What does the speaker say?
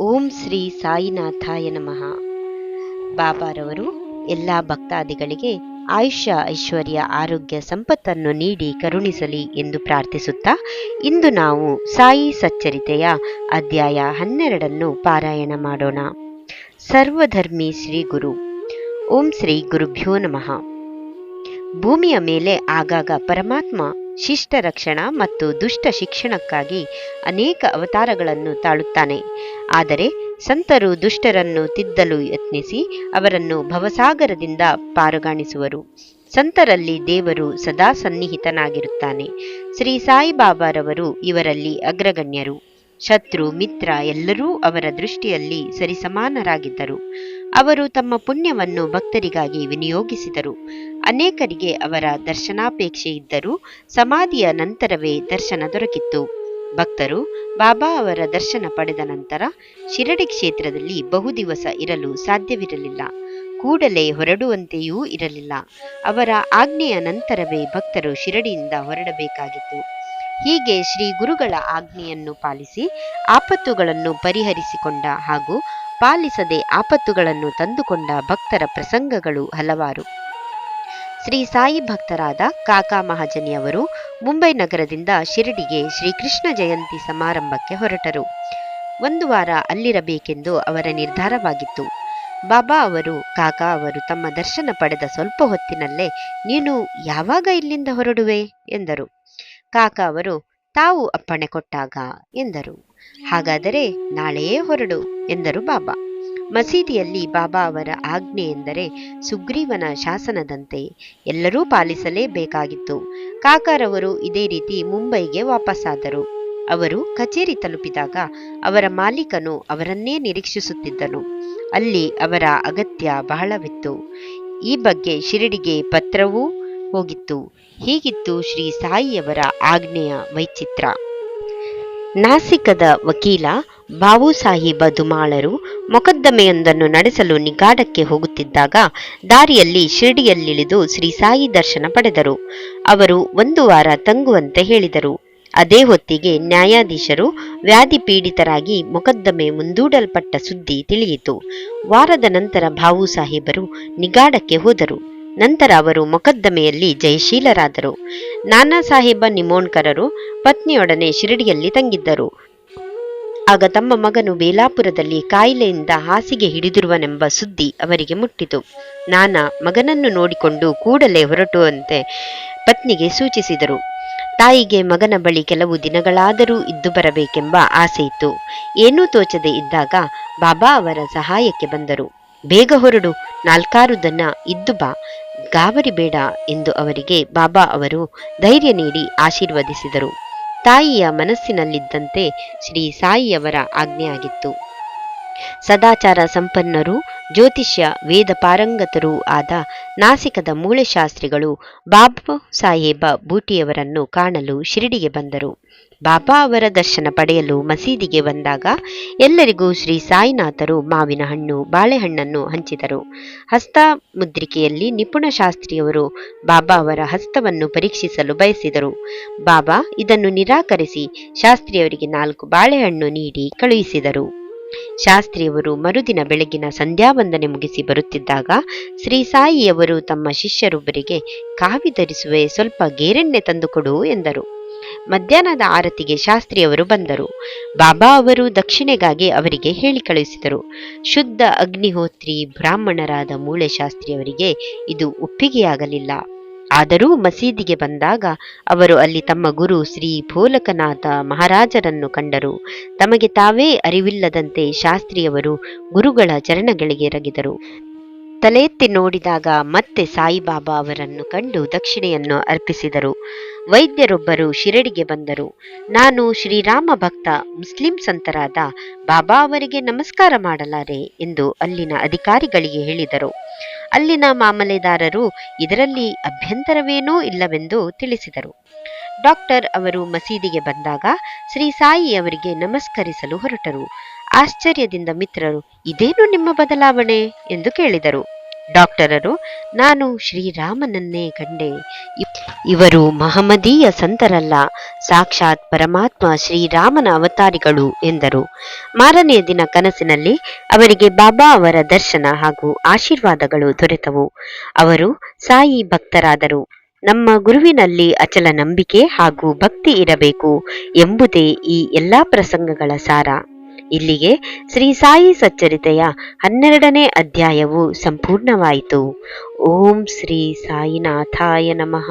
ಓಂ ಶ್ರೀ ಸಾಯಿನಾಥಾಯ ನಮಃ. ಬಾಬಾರವರು ಎಲ್ಲ ಭಕ್ತಾದಿಗಳಿಗೆ ಆಯುಷ್ಯ ಐಶ್ವರ್ಯ ಆರೋಗ್ಯ ಸಂಪತ್ತನ್ನು ನೀಡಿ ಕರುಣಿಸಲಿ ಎಂದು ಪ್ರಾರ್ಥಿಸುತ್ತಾ ಇಂದು ನಾವು ಸಾಯಿ ಸಚ್ಚರಿತೆಯ ಅಧ್ಯಾಯ ಹನ್ನೆರಡನ್ನು ಪಾರಾಯಣ ಮಾಡೋಣ. ಸರ್ವಧರ್ಮಿ ಶ್ರೀ ಗುರು, ಓಂ ಶ್ರೀ ಗುರುಭ್ಯೋ ನಮಃ. ಭೂಮಿಯ ಮೇಲೆ ಆಗಾಗ ಪರಮಾತ್ಮ ಶಿಷ್ಟ ರಕ್ಷಣಾ ಮತ್ತು ದುಷ್ಟ ಶಿಕ್ಷಣಕ್ಕಾಗಿ ಅನೇಕ ಅವತಾರಗಳನ್ನು ತಾಳುತ್ತಾನೆ. ಆದರೆ ಸಂತರು ದುಷ್ಟರನ್ನು ತಿದ್ದಲು ಯತ್ನಿಸಿ ಅವರನ್ನು ಭವಸಾಗರದಿಂದ ಪಾರುಗಾಣಿಸುವರು. ಸಂತರಲ್ಲಿ ದೇವರು ಸದಾ ಸನ್ನಿಹಿತನಾಗಿರುತ್ತಾನೆ. ಶ್ರೀ ಸಾಯಿಬಾಬಾರವರು ಇವರಲ್ಲಿ ಅಗ್ರಗಣ್ಯರು. ಶತ್ರು, ಮಿತ್ರ ಎಲ್ಲರೂ ಅವರ ದೃಷ್ಟಿಯಲ್ಲಿ ಸರಿಸಮಾನರಾಗಿದ್ದರು. ಅವರು ತಮ್ಮ ಪುಣ್ಯವನ್ನು ಭಕ್ತರಿಗಾಗಿ ವಿನಿಯೋಗಿಸಿದರು. ಅನೇಕರಿಗೆ ಅವರ ದರ್ಶನಾಪೇಕ್ಷೆ ಇದ್ದರೂ ಸಮಾಧಿಯ ನಂತರವೇ ದರ್ಶನ ದೊರಕಿತ್ತು. ಭಕ್ತರು ಬಾಬಾ ಅವರ ದರ್ಶನ ಪಡೆದ ನಂತರ ಶಿರಡಿ ಕ್ಷೇತ್ರದಲ್ಲಿ ಬಹುದಿವಸ ಇರಲು ಸಾಧ್ಯವಿರಲಿಲ್ಲ. ಕೂಡಲೇ ಹೊರಡುವಂತೆಯೂ ಇರಲಿಲ್ಲ. ಅವರ ಆಜ್ಞೆಯ ನಂತರವೇ ಭಕ್ತರು ಶಿರಡಿಯಿಂದ ಹೊರಡಬೇಕಾಗಿತ್ತು. ಹೀಗೆ ಶ್ರೀ ಗುರುಗಳ ಆಜ್ಞೆಯನ್ನು ಪಾಲಿಸಿ ಆಪತ್ತುಗಳನ್ನು ಪರಿಹರಿಸಿಕೊಂಡ ಹಾಗೂ ಪಾಲಿಸದೆ ಆಪತ್ತುಗಳನ್ನು ತಂದುಕೊಂಡ ಭಕ್ತರ ಪ್ರಸಂಗಗಳು ಹಲವಾರು. ಶ್ರೀ ಸಾಯಿ ಭಕ್ತರಾದ ಕಾಕಾ ಮಹಾಜನಿಯವರು ಮುಂಬೈ ನಗರದಿಂದ ಶಿರಡಿಗೆ ಶ್ರೀಕೃಷ್ಣ ಜಯಂತಿ ಸಮಾರಂಭಕ್ಕೆ ಹೊರಟರು. ಒಂದು ವಾರ ಅಲ್ಲಿರಬೇಕೆಂದು ಅವರ ನಿರ್ಧಾರವಾಗಿತ್ತು. ಬಾಬಾ ಅವರು, ಕಾಕಾ ಅವರು ತಮ್ಮ ದರ್ಶನ ಪಡೆದ ಸ್ವಲ್ಪ ಹೊತ್ತಿನಲ್ಲೇ, ನೀನು ಯಾವಾಗ ಇಲ್ಲಿಂದ ಹೊರಡುವೆ? ಎಂದರು. ಕಾಕಾ ಅವರು ತಾವು ಅಪ್ಪಣೆ ಕೊಟ್ಟಾಗ ಎಂದರು. ಹಾಗಾದರೆ ನಾಳೆಯೇ ಹೊರಡು ಎಂದರು ಬಾಬಾ. ಮಸೀದಿಯಲ್ಲಿ ಬಾಬಾ ಅವರ ಆಜ್ಞೆ ಎಂದರೆ ಸುಗ್ರೀವನ ಶಾಸನದಂತೆ ಎಲ್ಲರೂ ಪಾಲಿಸಲೇಬೇಕಾಗಿತ್ತು. ಕಾಕಾರವರು ಇದೇ ರೀತಿ ಮುಂಬೈಗೆ ವಾಪಸ್ಸಾದರು. ಅವರು ಕಚೇರಿ ತಲುಪಿದಾಗ ಅವರ ಮಾಲೀಕನು ಅವರನ್ನೇ ನಿರೀಕ್ಷಿಸುತ್ತಿದ್ದನು. ಅಲ್ಲಿ ಅವರ ಅಗತ್ಯ ಬಹಳವಿತ್ತು. ಈ ಬಗ್ಗೆ ಶಿರಡಿಗೆ ಪತ್ರವೂ ಹೋಗಿತ್ತು. ಹೀಗಿತ್ತು ಶ್ರೀ ಸಾಯಿಯವರ ಆಜ್ಞೆಯ ವೈಚಿತ್ರ. ನಾಸಿಕದ ವಕೀಲ ಬಾವು ಸಾಹೀಬ ದುಮಾಳರು ಮೊಕದ್ದಮೆಯೊಂದನ್ನು ನಡೆಸಲು ನಿಗಾಡಕ್ಕೆ ಹೋಗುತ್ತಿದ್ದಾಗ ದಾರಿಯಲ್ಲಿ ಶಿರಡಿಯಲ್ಲಿಳಿದು ಶ್ರೀ ಸಾಯಿ ದರ್ಶನ ಪಡೆದರು. ಅವರು ಒಂದು ವಾರ ತಂಗುವಂತೆ ಹೇಳಿದರು. ಅದೇ ಹೊತ್ತಿಗೆ ನ್ಯಾಯಾಧೀಶರು ವ್ಯಾಧಿ ಪೀಡಿತರಾಗಿ ಮೊಕದ್ದಮೆ ಮುಂದೂಡಲ್ಪಟ್ಟ ಸುದ್ದಿ ತಿಳಿಯಿತು. ವಾರದ ನಂತರ ಬಾವು ಸಾಹೇಬರು ನಿಗಾಡಕ್ಕೆ ಹೋದರು. ನಂತರ ಅವರು ಮೊಕದ್ದಮೆಯಲ್ಲಿ ಜಯಶೀಲರಾದರು. ನಾನಾ ಸಾಹೇಬ ನಿಮೋಣ್ಕರರು ಪತ್ನಿಯೊಡನೆ ಶಿರಡಿಯಲ್ಲಿ ತಂಗಿದ್ದರು. ಆಗ ತಮ್ಮ ಮಗನು ಬೇಲಾಪುರದಲ್ಲಿ ಕಾಯಿಲೆಯಿಂದ ಹಾಸಿಗೆ ಹಿಡಿದಿರುವನೆಂಬ ಸುದ್ದಿ ಅವರಿಗೆ ಮುಟ್ಟಿತು. ನಾನಾ ಮಗನನ್ನು ನೋಡಿಕೊಂಡು ಕೂಡಲೇ ಹೊರಟುವಂತೆ ಪತ್ನಿಗೆ ಸೂಚಿಸಿದರು. ತಾಯಿಗೆ ಮಗನ ಬಳಿ ಕೆಲವು ದಿನಗಳಾದರೂ ಇದ್ದು ಬರಬೇಕೆಂಬ ಆಸೆಯಿತ್ತು ಏನೂ ತೋಚದೆ ಇದ್ದಾಗ ಬಾಬಾ ಅವರ ಸಹಾಯಕ್ಕೆ ಬಂದರು. ಬೇಗ ಹೊರಡು, ನಾಲ್ಕಾರು ದನ ಇದ್ದು ಬಾ. ಗಾಬರಿ ಬೇಡ ಎಂದು ಅವರಿಗೆ ಬಾಬಾ ಅವರು ಧೈರ್ಯ ನೀಡಿ ಆಶೀರ್ವದಿಸಿದರು. ತಾಯಿಯ ಮನಸ್ಸಿನಲ್ಲಿದ್ದಂತೆ ಶ್ರೀ ಸಾಯಿಯವರ ಆಜ್ಞೆಯಾಗಿತ್ತು. ಸದಾಚಾರ ಸಂಪನ್ನರು, ಜ್ಯೋತಿಷ್ಯ, ವೇದ ಪಾರಂಗತರೂ ಆದ ನಾಸಿಕದ ಮೂಳೆಶಾಸ್ತ್ರಿಗಳು ಬಾಬಾ ಸಾಹೇಬ ಬೂಟಿಯವರನ್ನು ಕಾಣಲು ಶಿರಡಿಗೆ ಬಂದರು. ಬಾಬಾ ಅವರ ದರ್ಶನ ಪಡೆಯಲು ಮಸೀದಿಗೆ ಬಂದಾಗ ಎಲ್ಲರಿಗೂ ಶ್ರೀ ಸಾಯಿನಾಥರು ಮಾವಿನ ಹಣ್ಣು, ಬಾಳೆಹಣ್ಣನ್ನು ಹಂಚಿದರು. ಹಸ್ತ ಮುದ್ರಿಕೆಯಲ್ಲಿ ನಿಪುಣ ಶಾಸ್ತ್ರಿಯವರು ಬಾಬಾ ಅವರ ಹಸ್ತವನ್ನು ಪರೀಕ್ಷಿಸಲು ಬಯಸಿದರು. ಬಾಬಾ ಇದನ್ನು ನಿರಾಕರಿಸಿ ಶಾಸ್ತ್ರಿಯವರಿಗೆ ನಾಲ್ಕು ಬಾಳೆಹಣ್ಣು ನೀಡಿ ಕಳುಹಿಸಿದರು. ಶಾಸ್ತ್ರಿಯವರು ಮರುದಿನ ಬೆಳಗಿನ ಸಂಧ್ಯಾವಂದನೆ ಮುಗಿಸಿ ಬರುತ್ತಿದ್ದಾಗ ಶ್ರೀ ಸಾಯಿಯವರು ತಮ್ಮ ಶಿಷ್ಯರೊಬ್ಬರಿಗೆ ಕಾವಿ ಧರಿಸುವೆ ಸ್ವಲ್ಪ ಗೇರೆಣ್ಣೆ ತಂದುಕೊಡು ಎಂದರು. ಮಧ್ಯಾಹ್ನದ ಆರತಿಗೆ ಶಾಸ್ತ್ರಿಯವರು ಬಂದರು. ಬಾಬಾ ಅವರು ದಕ್ಷಿಣೆಗಾಗಿ ಅವರಿಗೆ ಹೇಳಿ ಕಳುಹಿಸಿದರು. ಶುದ್ಧ ಅಗ್ನಿಹೋತ್ರಿ ಬ್ರಾಹ್ಮಣರಾದ ಮೂಳೆ ಶಾಸ್ತ್ರಿಯವರಿಗೆ ಇದು ಒಪ್ಪಿಗೆಯಾಗಲಿಲ್ಲ. ಆದರೂ ಮಸೀದಿಗೆ ಬಂದಾಗ ಅವರು ಅಲ್ಲಿ ತಮ್ಮ ಗುರು ಶ್ರೀ ಭೋಲಕನಾಥ ಮಹಾರಾಜರನ್ನು ಕಂಡರು. ತಮಗೆ ತಾವೇ ಅರಿವಿಲ್ಲದಂತೆ ಶಾಸ್ತ್ರಿಯವರು ಗುರುಗಳ ಚರಣಗಳಿಗೆ ರಗಿದರು. ತಲೆ ಎತ್ತಿ ನೋಡಿದಾಗ ಮತ್ತೆ ಸಾಯಿಬಾಬಾ ಅವರನ್ನು ಕಂಡು ದಕ್ಷಿಣೆಯನ್ನು ಅರ್ಪಿಸಿದರು. ವೈದ್ಯರೊಬ್ಬರು ಶಿರಡಿಗೆ ಬಂದರು. ನಾನು ಶ್ರೀರಾಮ ಭಕ್ತ, ಮುಸ್ಲಿಂ ಸಂತರಾದ, ಬಾಬಾ ಅವರಿಗೆ ನಮಸ್ಕಾರ ಮಾಡಲಾರೆ ಎಂದು ಅಲ್ಲಿನ ಅಧಿಕಾರಿಗಳಿಗೆ ಹೇಳಿದರು. ಅಲ್ಲಿನ ಮಾಮಲೆದಾರರು ಇದರಲ್ಲಿ ಅಭ್ಯಂತರವೇನೂ ಇಲ್ಲವೆಂದು ತಿಳಿಸಿದರು. ಡಾಕ್ಟರ್ ಅವರು ಮಸೀದಿಗೆ ಬಂದಾಗ ಶ್ರೀ ಸಾಯಿ ಅವರಿಗೆ ನಮಸ್ಕರಿಸಲು ಹೊರಟರು. ಆಶ್ಚರ್ಯದಿಂದ ಮಿತ್ರರು, ಇದೇನು ನಿಮ್ಮ ಬದಲಾವಣೆ? ಎಂದು ಕೇಳಿದರು. ಡಾಕ್ಟರರು, ನಾನು ಶ್ರೀರಾಮನನ್ನೇ ಕಂಡೆ. ಇವರು ಮಹಮ್ಮದೀಯ ಸಂತರಲ್ಲ, ಸಾಕ್ಷಾತ್ ಪರಮಾತ್ಮ ಶ್ರೀರಾಮನ ಅವತಾರಿಗಳು ಎಂದರು. ಮಾರನೆಯ ದಿನ ಕನಸಿನಲ್ಲಿ ಅವರಿಗೆ ಬಾಬಾ ಅವರ ದರ್ಶನ ಹಾಗೂ ಆಶೀರ್ವಾದಗಳು ದೊರೆತವು. ಅವರು ಸಾಯಿ ಭಕ್ತರಾದರು. ನಮ್ಮ ಗುರುವಿನಲ್ಲಿ ಅಚಲ ನಂಬಿಕೆ ಹಾಗೂ ಭಕ್ತಿ ಇರಬೇಕು ಎಂಬುದೇ ಈ ಎಲ್ಲಾ ಪ್ರಸಂಗಗಳ ಸಾರ. ಇಲ್ಲಿಗೆ ಶ್ರೀ ಸಾಯಿ ಸಚ್ಚರಿತೆಯ ಹನ್ನೆರಡನೇ ಅಧ್ಯಾಯವು ಸಂಪೂರ್ಣವಾಯಿತು. ಓಂ ಶ್ರೀ ಸಾಯಿನಾಥಾಯ ನಮಃ.